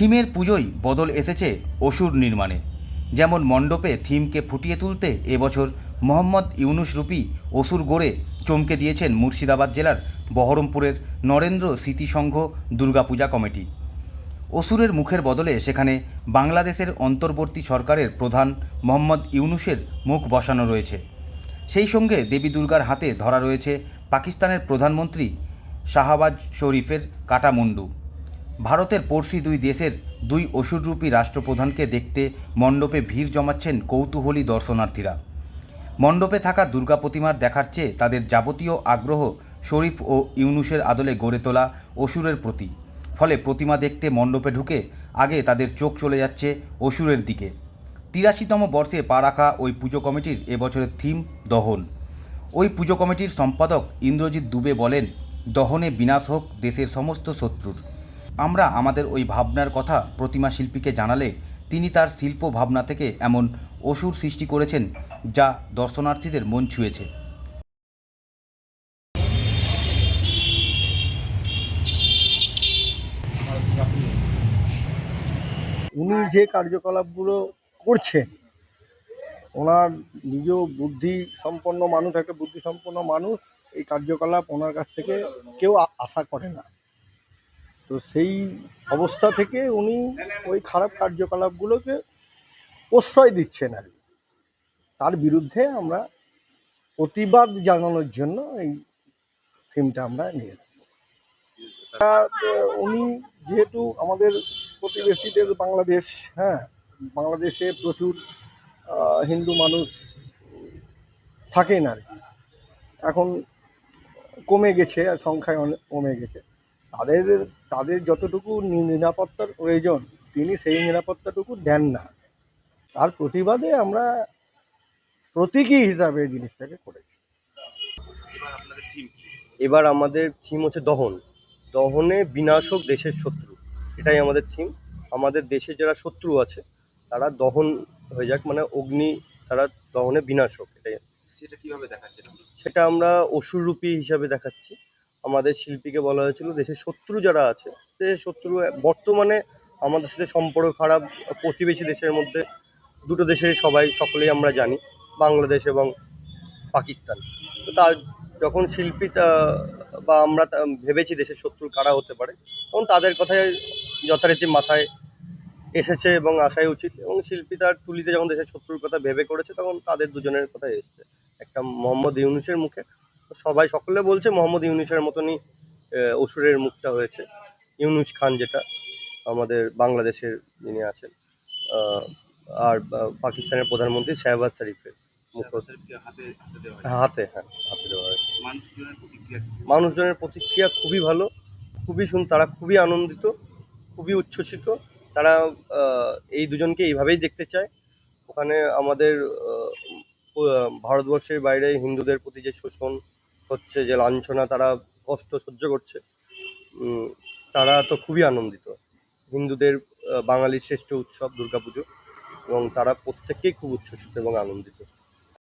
থিমের পুজোয় বদল এসেছে অসুর নির্মাণে। যেমন মণ্ডপে থিমকে ফুটিয়ে তুলতে এবছর মোহাম্মদ ইউনুস রূপী অসুর গড়ে চমকে দিয়েছেন মুর্শিদাবাদ জেলার বহরমপুরের নরেন্দ্র স্মৃতিসংঘ দুর্গাপূজা কমিটি। অসুরের মুখের বদলে সেখানে বাংলাদেশের অন্তর্বর্তী সরকারের প্রধান মোহাম্মদ ইউনুসের মুখ বসানো রয়েছে। সেই সঙ্গে দেবী দুর্গার হাতে ধরা রয়েছে পাকিস্তানের প্রধানমন্ত্রী শাহবাজ শরীফের কাটামুন্ডু। ভারতের পড়শি দুই দেশের দুই অসুররূপী রাষ্ট্রপ্রধানকে দেখতে মণ্ডপে ভিড় জমাচ্ছেন কৌতূহলী দর্শনার্থীরা। মণ্ডপে থাকা দুর্গা প্রতিমার দেখার চেয়ে তাদের যাবতীয় আগ্রহ শরীফ ও ইউনুসের আদলে গড়ে তোলা অসুরের প্রতি। ফলে প্রতিমা দেখতে মণ্ডপে ঢুকে আগে তাদের চোখ চলে যাচ্ছে অসুরের দিকে। তিরাশিতম বর্ষে পা রাখা ওই পুজো কমিটির এবছরের থিম দহন। ওই পুজো কমিটির সম্পাদক ইন্দ্রজিৎ দুবে বলেন, দহনে বিনাশ হোক দেশের সমস্ত শত্রুর। আমরা আমাদের ওই ভাবনার কথা প্রতিমা শিল্পীকে জানালে তিনি তার শিল্প ভাবনা থেকে এমন অসুর সৃষ্টি করেছেন যা দর্শনার্থীদের মন ছুঁয়েছে। উনি যে কার্যকলাপগুলো করছেন, ওনার নিজ বুদ্ধি সম্পন্ন মানুষ, একটা বুদ্ধি সম্পন্ন মানুষ এই কার্যকলাপ ওনার কাছ থেকে কেউ আশা করে না। তো সেই অবস্থা থেকে উনি ওই খারাপ কার্যকলাপগুলোকে প্রশ্রয় দিচ্ছেন আর। তার বিরুদ্ধে আমরা প্রতিবাদ জানানোর জন্য এই থিমটা আমরা নিয়ে উনি যেহেতু আমাদের প্রতিবেশীদের বাংলাদেশ হ্যাঁ বাংলাদেশে প্রচুর হিন্দু মানুষ থাকেন আর এখন কমে গেছে, আর সংখ্যায় অনেক কমে গেছে। তাদের তাদের যতটুকু নিরাপত্তার প্রয়োজন তিনি সেই নিরাপত্তাটুকু দেন না। তার প্রতিবাদে আমরা প্রতীকী হিসাবে এই জিনিসটাকে করেছি। এবার আমাদের থিম হচ্ছে দহন। দহনে বিনাশক দেশের শত্রু। এটাই আমাদের থিম আমাদের দেশে যারা শত্রু আছে তারা দহন হয়ে যাক মানে অগ্নি তারা দহনে বিনাশক। এটাই। সেটা কীভাবে দেখাচ্ছেন সেটা আমরা অসুররূপী হিসাবে দেখাচ্ছি। আমাদের শিল্পীকে বলা হয়েছিল দেশের শত্রু যারা আছে, দেশের শত্রু বর্তমানে আমাদের সাথে সম্পর্ক খারাপ, প্রতিবেশী দেশের মধ্যে, দুটো দেশের সবাই, সকলেই আমরা জানি, বাংলাদেশ এবং পাকিস্তান। তো তার যখন শিল্পী বা আমরা ভেবেছি দেশের শত্রু কারা হতে পারে, তখন তাদের কথায় যথারীতি মাথায় এসেছে এবং আসাই উচিত। এবং শিল্পী তার তুলিতে যখন দেশের শত্রুর কথা ভেবে করেছে, তখন তাদের দুজনের কথাই এসেছে। একটা মোহাম্মদ ইউনুসের মুখে সবাই সকলে বলছে মোহাম্মদ ইউনুসের মতনই অসুরের মুখটা হয়েছে। ইউনুস খান যেটা আমাদের বাংলাদেশের যিনি আছেন আর পাকিস্তানের প্রধানমন্ত্রী শাহবাজ শরীফের হাতে হয় হাতে দেওয়া হয়েছে। মানুষজনের প্রতিক্রিয়া কি? মানুষজনের প্রতিক্রিয়া খুবই ভালো খুবই শুন তারা খুবই আনন্দিত খুবই উচ্ছ্বসিত। তারা এই দুজনকে এইভাবেই দেখতে চায়। ওখানে আমাদের ভারতবর্ষের বাইরে হিন্দুদের প্রতি যে শোষণ হচ্ছে যে লাঞ্ছনা তারা কষ্ট সহ্য করছে তারা তো খুবই আনন্দিত। হিন্দুদের বাঙালির শ্রেষ্ঠ উৎসব দুর্গাপুজো এবং তারা প্রত্যেকেই খুব উচ্ছ্বসিত এবং আনন্দিত।